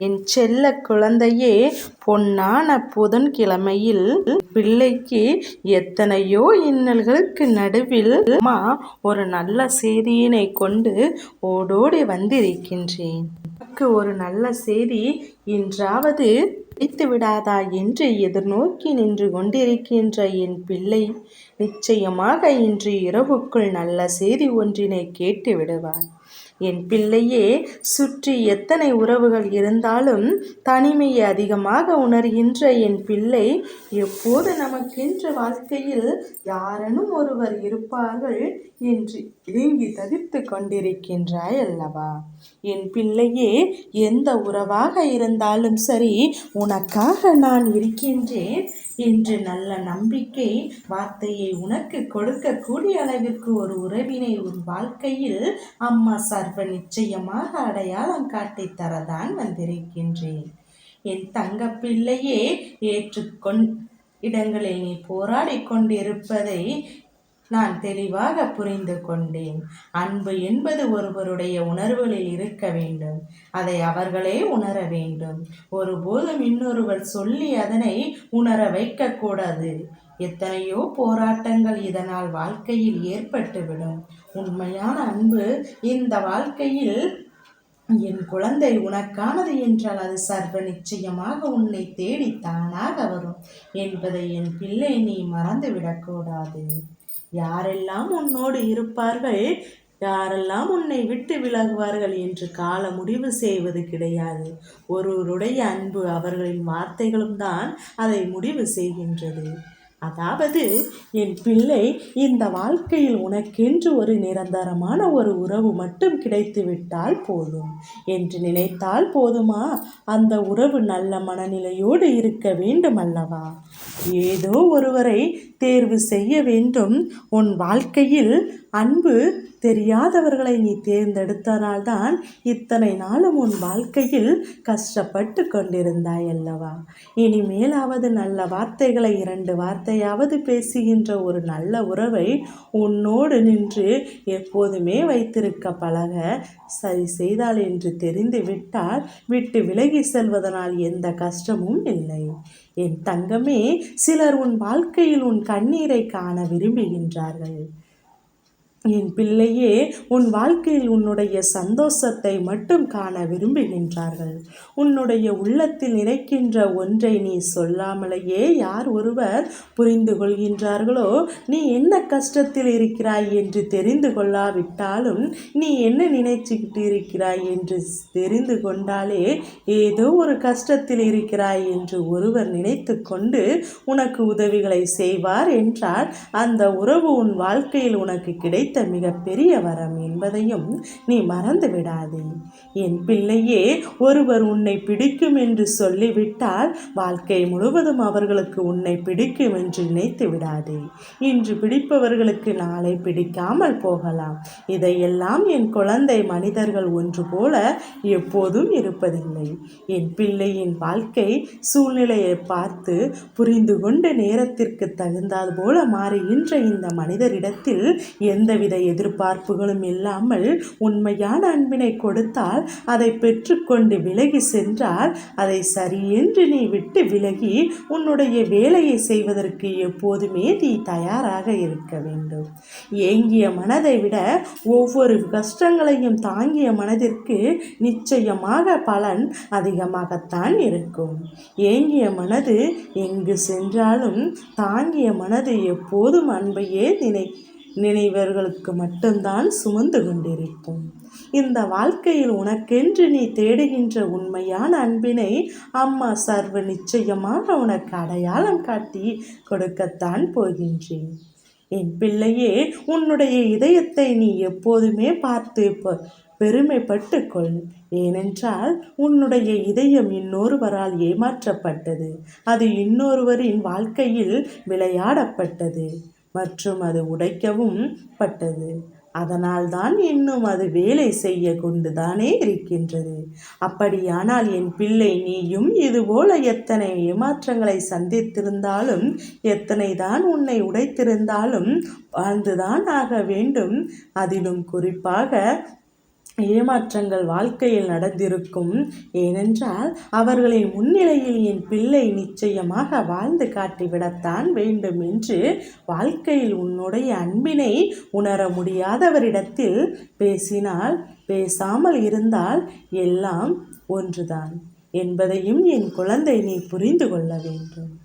என் செல்ல குழந்தையே பொன்னான புதன்கிழமையில் பிள்ளைக்கு எத்தனையோ இன்னல்களுக்கு நடுவில் அம்மா ஒரு நல்ல செய்தியினை கொண்டு ஓடோடி வந்திருக்கின்றேன். ஒரு நல்ல செய்தி இன்றாவது பிடித்து விடாதா என்று எதிர்நோக்கி நின்று கொண்டிருக்கின்ற என் பிள்ளை நிச்சயமாக இன்று இரவுக்குள் நல்ல செய்தி ஒன்றினை கேட்டு விடுவான். என் பிள்ளையே சுற்றி எத்தனை உறவுகள் இருந்தாலும் தனிமையை அதிகமாக உணர்கின்ற என் பிள்ளை எப்போது நமக்கின்ற வாழ்க்கையில் யாரனும் ஒருவர் இருப்பார்கள் என்று இறங்கி தவித்து கொண்டிருக்கின்றாய் அல்லவா? என் பிள்ளையே எந்த உறவாக இருந்தாலும் சரி உனக்காக நான் இருக்கின்றேன் என்று நல்ல நம்பிக்கை வார்த்தையை உனக்கு கொடுக்கக்கூடிய அளவிற்கு ஒரு உறவினை உன் வாழ்க்கையில் அம்மா சர்வ நிச்சயமாக அடையாளம் காட்டி தரதான் வந்திருக்கின்றேன். என் தங்க பிள்ளையே ஏற்றுக்கொண் இடங்களில் நீ போராடி கொண்டிருப்பதை நான் தெளிவாக புரிந்து கொண்டேன். அன்பு என்பது ஒருவருடைய உணர்வுகளில் இருக்க வேண்டும். அதை அவர்களே உணர வேண்டும். ஒருபோதும் இன்னொருவர் சொல்லி அதனை உணர வைக்கக்கூடாது எத்தனையோ போராட்டங்கள் இதனால் வாழ்க்கையில் ஏற்பட்டுவிடும். உண்மையான அன்பு இந்த வாழ்க்கையில் என் குழந்தை உனக்கானது என்றால் அது சர்வ நிச்சயமாக உன்னை தேடி தானாக வரும் என்பதை என் பிள்ளை நீ மறந்துவிடக்கூடாது. யாரெல்லாம் உன்னோடு இருப்பார்கள் யாரெல்லாம் உன்னை விட்டு விலகுவார்கள் என்று கால முடிவு செய்வது கிடையாது. ஒருவருடைய அன்பு அவர்களின் வார்த்தைகளும் தான் அதை முடிவு செய்கின்றது. அதாவது என் பிள்ளை இந்த வாழ்க்கையில் உனக்கென்று ஒரு நிரந்தரமான ஒரு உறவு மட்டும் கிடைத்துவிட்டால் போதும் என்று நினைத்தால் போதுமா? அந்த உறவு நல்ல மனநிலையோடு இருக்க வேண்டும் அல்லவா? ஏதோ ஒருவரை தேர்வு செய்ய வேண்டும். உன் வாழ்க்கையில் அன்பு தெரியாதவர்களை நீ தேர்ந்தெடுத்தனால்தான் இத்தனை நாளும் உன் வாழ்க்கையில் கஷ்டப்பட்டு கொண்டிருந்தாய் அல்லவா? இனிமேலாவது நல்ல வார்த்தைகளை இரண்டு வார்த்தையாவது பேசுகின்ற ஒரு நல்ல உறவை உன்னோடு நின்று எப்போதுமே வைத்திருக்க பழக சரி செய்தால் என்று தெரிந்து விட்டால் விட்டு விலகி செல்வதனால் எந்த கஷ்டமும் இல்லை. என் தங்கமே சிலர் உன் வாழ்க்கையில் உன் கண்ணீரை காண விரும்புகின்றார்கள். என் பிள்ளையே உன் வாழ்க்கையில் உன்னுடைய சந்தோஷத்தை மட்டும் காண விரும்புகின்றார்கள் உன்னுடைய உள்ளத்தில் நினைக்கின்ற ஒன்றை நீ சொல்லாமலேயே யார் ஒருவர் புரிந்து கொள்கின்றார்களோ நீ என்ன கஷ்டத்தில் இருக்கிறாய் என்று தெரிந்து கொள்ளாவிட்டாலும் நீ என்ன நினைச்சுக்கிட்டு இருக்கிறாய் என்று தெரிந்து கொண்டாலே ஏதோ ஒரு கஷ்டத்தில் இருக்கிறாய் என்று ஒருவர் நினைத்து கொண்டு உனக்கு உதவிகளை செய்வார் என்றால் அந்த உறவு உன் வாழ்க்கையில் உனக்கு கிடை கிடைத்த மிகப்பெரிய வரம் என்பதையும் நீ மறந்து விடாதே என் பிள்ளையே ஒருவர் உன்னை பிடிக்கும் என்று சொல்லிவிட்டால் வாழ்க்கை முழுவதும் அவர்களுக்கு உன்னை பிடிக்கும் என்று நினைத்து விடாதே. இன்று பிடிப்பவர்களுக்கு நாளை பிடிக்காமல் போகலாம். இதையெல்லாம் என் குழந்தை மனிதர்கள் ஒன்று போல எப்போதும் இருப்பதில்லை. என் பிள்ளையின் வாழ்க்கை சூழ்நிலையை பார்த்து புரிந்து கொண்ட நேரத்திற்கு தகுந்தாது போல மாறுகின்ற இந்த மனிதரிடத்தில் எந்த எந்தவித எதிர்பார்ப்புகளும் இல்லாமல் உண்மையான அன்பினை கொடுத்தால் அதை பெற்றுக்கொண்டு விலகி சென்றால் அதை சரியென்று நீ விட்டு விலகி உன்னுடைய வேலையை செய்வதற்கு எப்போதுமே நீ தயாராக இருக்க வேண்டும். ஏங்கிய மனதை விட ஒவ்வொரு கஷ்டங்களையும் தாங்கிய மனதிற்கு நிச்சயமாக பலன் அதிகமாகத்தான் இருக்கும். ஏங்கிய மனது எங்கு சென்றாலும் தாங்கிய மனது எப்போதும் அன்பையே நினை நினைவர்களுக்கு மட்டும்தான் சுமந்து கொண்டிருக்கும் இந்த வாழ்க்கையில் உனக்கென்று நீ தேடுகின்ற உண்மையான அன்பினை அம்மா சர்வ நிச்சயமாக உனக்கு அடையாளம் காட்டி கொடுக்கத்தான் போகின்றேன். என் பிள்ளையே உன்னுடைய இதயத்தை நீ எப்போதுமே பார்த்து பெருமைப்பட்டு கொள். ஏனென்றால் உன்னுடைய இதயம் இன்னொருவரால் ஏமாற்றப்பட்டது. அது இன்னொருவரின் வாழ்க்கையில் விளையாடப்பட்டது. மற்றும் அது உடைக்கவும் பட்டது. அதனால்தான் இன்னும் அது வேலை செய்ய கொண்டுதானே இருக்கின்றது. அப்படியானால் என் பிள்ளை நீயும் இதுபோல எத்தனை ஏமாற்றங்களை சந்தித்திருந்தாலும் எத்தனை தான் உன்னை உடைத்திருந்தாலும் வாழ்ந்துதான் ஆக வேண்டும். அதிலும் குறிப்பாக ஏமாற்றங்கள் வாழ்க்கையில் நடந்திருக்கும். ஏனென்றால் அவர்களின் முன்னிலையில் என் பிள்ளை நிச்சயமாக வாழ்ந்து காட்டிவிடத்தான் வேண்டும் என்று வாழ்க்கையில் உன்னுடைய அன்பினை உணர முடியாதவரிடத்தில் பேசினால் பேசாமல் இருந்தால் எல்லாம் ஒன்றுதான் என்பதையும் என் குழந்தை நீ புரிந்து கொள்ள வேண்டும்.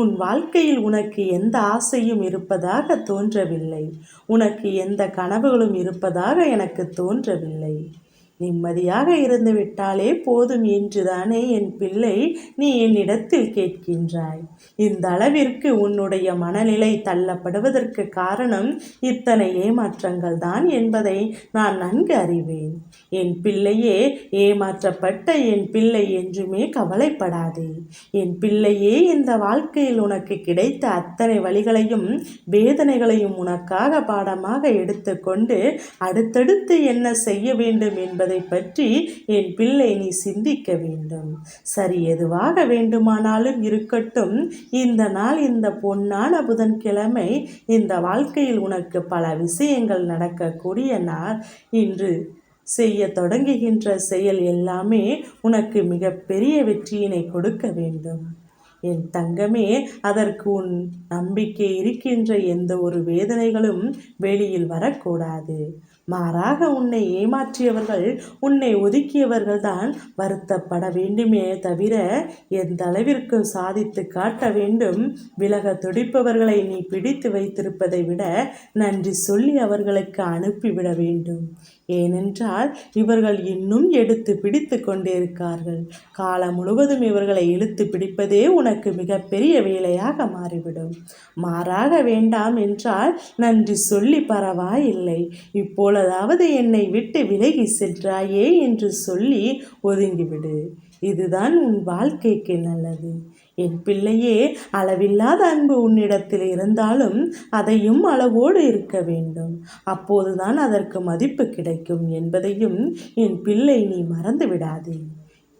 உன் வாழ்க்கையில் உனக்கு எந்த ஆசையும் இருப்பதாக தோன்றவில்லை. உனக்கு எந்த கனவுகளும் இருப்பதாக எனக்கு தோன்றவில்லை. நிம்மதியாக இருந்து விட்டாலே போதும் என்றுதானே என் பிள்ளை நீ என்னிடத்தில் கேட்கின்றாய். இந்த அளவிற்கு உன்னுடைய மனநிலை தள்ளப்படுவதற்கு காரணம் இத்தனை ஏமாற்றங்கள் தான் என்பதை நான் நன்கு அறிவேன். என் பிள்ளையே ஏமாற்றப்பட்ட என் பிள்ளை என்றுமே கவலைப்படாதே. என் பிள்ளையே இந்த வாழ்க்கையில் உனக்கு கிடைத்த அத்தனை வழிகளையும் வேதனைகளையும் உனக்காக பாடமாக எடுத்துக்கொண்டு அடுத்தடுத்து என்ன செய்ய வேண்டும் என்பது என்பதை பற்றி என் பிள்ளை நீ சிந்திக்க வேண்டும். சரி எதுவாக வேண்டுமானாலும் இருக்கட்டும். இந்த நாள் இந்த பொன்னான புதன்கிழமை இந்த வாழ்க்கையில் உனக்கு பல விஷயங்கள் நடக்கக்கூடிய நாள். இன்று செய்ய தொடங்குகின்ற செயல் எல்லாமே உனக்கு மிகப்பெரிய வெற்றியினை கொடுக்க வேண்டும். என் தங்கமே அதற்கு உன் நம்பிக்கை இருக்கின்ற எந்த ஒரு வேதனைகளும் வெளியில் வரக்கூடாது. மாறாக உன்னை ஏமாற்றியவர்கள் உன்னை ஒதுக்கியவர்கள்தான் வருத்தப்பட வேண்டுமே தவிர எந்த அளவிற்கு சாதித்து காட்ட வேண்டும் விலக துடிப்பவர்களை நீ பிடித்து வைத்திருப்பதை விட நன்றி சொல்லி அவர்களுக்கு அனுப்பிவிட வேண்டும். ஏனென்றால் இவர்கள் இன்னும் எடுத்து பிடித்து கொண்டிருக்கார்கள். காலம் முழுவதும் இவர்களை இழுத்து பிடிப்பதே உனக்கு மிகப்பெரிய வேலையாக மாறிவிடும். மாறாக வேண்டாம் என்றால் நன்றி சொல்லி பரவாயில்லை. இப்பொழுதாவது என்னை விட்டு விலகி சென்றாயே என்று சொல்லி ஒதுங்கிவிடு. இதுதான் உன் வாழ்க்கைக்கு நல்லது. என் பிள்ளையே அளவில்லாத அன்பு உன்னிடத்தில் இருந்தாலும் அதையும் அளவோடு இருக்க வேண்டும். அப்போதுதான் அதற்கு மதிப்பு கிடைக்கும் என்பதையும் என் பிள்ளை நீ மறந்து விடாதே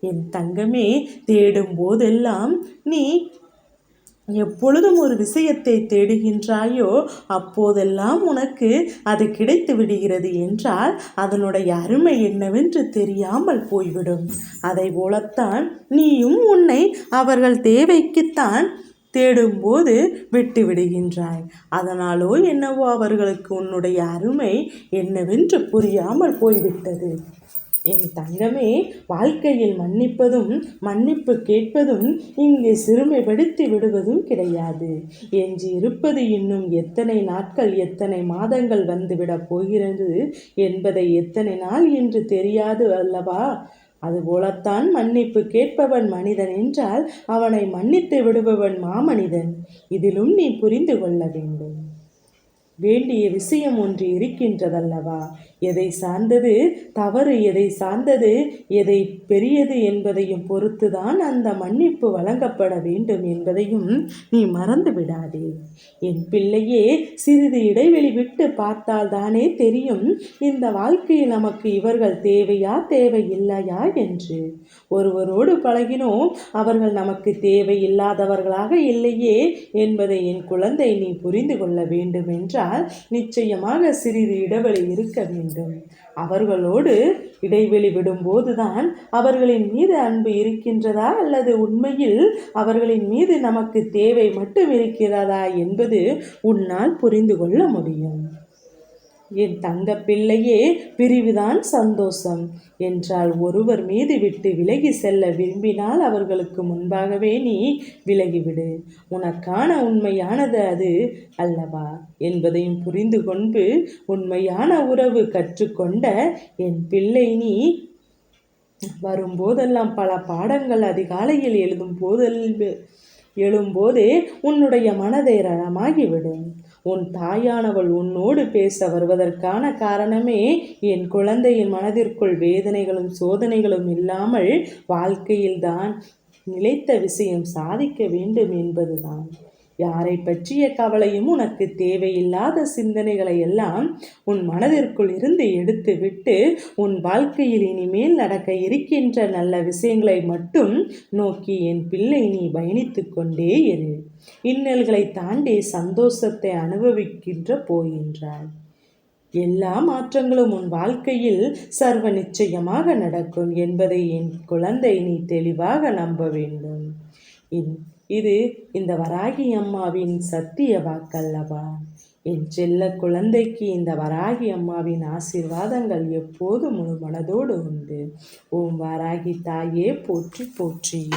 என் தங்கமே தேடும் போதெல்லாம் நீ எப்பொழுதும் ஒரு விஷயத்தை தேடுகின்றாயோ அப்போதெல்லாம் உனக்கு அது கிடைத்து விடுகிறது என்றால் அதனுடைய அருமை என்னவென்று தெரியாமல் போய்விடும். அதை போலத்தான் நீயும் உன்னை அவர்கள் தேவைக்குத்தான் தேடும்போது விட்டு விடுகின்றாய். அதனாலோ என்னவோ அவர்களுக்கு உன்னுடைய அருமை என்னவென்று புரியாமல் போய்விட்டது. என் தங்கமே வாழ்க்கையில் மன்னிப்பதும் மன்னிப்பு கேட்பதும் இங்கே சிறுமைப்படுத்தி விடுவதும் கிடையாது. என்று இருப்பது இன்னும் எத்தனை நாட்கள் எத்தனை மாதங்கள் வந்துவிடப் போகிறது என்பதை எத்தனை நாள் என்று தெரியாது அல்லவா? அதுபோலத்தான் மன்னிப்பு கேட்பவன் மனிதன் என்றால் அவனை மன்னித்து விடுபவன் மாமனிதன். இதிலும் நீ புரிந்து கொள்ள வேண்டும். வேண்டிய விஷயம் ஒன்று இருக்கின்றதல்லவா? எதை சார்ந்தது? தவறு எதை சார்ந்தது? எதை பெரியது என்பதையும் பொறுத்துதான் அந்த மன்னிப்பு வழங்கப்பட வேண்டும் என்பதையும் நீ மறந்து விடாதே. என் பிள்ளையே சிறிது இடைவெளி விட்டு பார்த்தால் தானே தெரியும் இந்த வாழ்க்கையில் நமக்கு இவர்கள் தேவையா தேவையில்லையா என்று. ஒருவரோடு பழகினோம் அவர்கள் நமக்கு தேவையில்லாதவர்களாக இல்லையே என்பதை என் குழந்தை நீ புரிந்து கொள்ள வேண்டும் என்றால் நிச்சயமாக சிறிது இடைவெளி இருக்க வேண்டும். வேண்டும். அவர்களோடு இடைவெளி விடும்போதுதான் அவர்களின் மீது அன்பு இருக்கின்றதா அல்லது உண்மையில் அவர்களின் மீது நமக்கு தேவை மட்டும் இருக்கிறதா என்பது உன்னால் புரிந்து கொள்ள முடியும். என் தங்க பிள்ளையே பிரிவுதான் சந்தோஷம் என்றால் ஒருவர் மீது விட்டு விலகி செல்ல விரும்பினால் அவர்களுக்கு முன்பாகவே நீ விலகிவிடு. உனக்கான உண்மையானது அது அல்லவா? என்பதையும் புரிந்து கொண்டு உண்மையான உறவு கற்றுக்கொண்ட என் பிள்ளை நீ வரும்போதெல்லாம் பல பாடங்கள் அதிகாலையில் எழுதும் போதெல் எழும்போதே உன்னுடைய மனதை ரணமாகிவிடும். உன் தாயானவள் உன்னோடு பேச வருவதற்கான காரணமே என் குழந்தையின் மனதிற்குள் வேதனைகளும் சோதனைகளும் இல்லாமல் வாழ்க்கையில்தான் நிலைத்த விஷயம் சாதிக்க வேண்டும் என்பதுதான். யாரை பற்றிய கவலையும் உனக்கு தேவையில்லாத சிந்தனைகளை எல்லாம் உன் மனதிற்குள் இருந்து எடுத்துவிட்டு உன் வாழ்க்கையில் இனிமேல் நடக்க இருக்கின்ற நல்ல விஷயங்களை மட்டும் நோக்கி என் பிள்ளை நீ பயணித்து கொண்டே இரு. இன்னல்களை தாண்டி சந்தோஷத்தை அனுபவிக்கின்ற போகின்றாய். எல்லா மாற்றங்களும் உன் வாழ்க்கையில் சர்வ நிச்சயமாக நடக்கும் என்பதை என் குழந்தை நீ தெளிவாக நம்ப வேண்டும். இன்- இது இந்த வராகி அம்மாவின் சத்திய வாக்கல்லவா? என் செல்ல குழந்தைக்கு இந்த வராகி அம்மாவின் ஆசீர்வாதங்கள் எப்போது முழு மனதோடு உண்டு. ஓம் வராகி தாயே போற்றி போற்றி.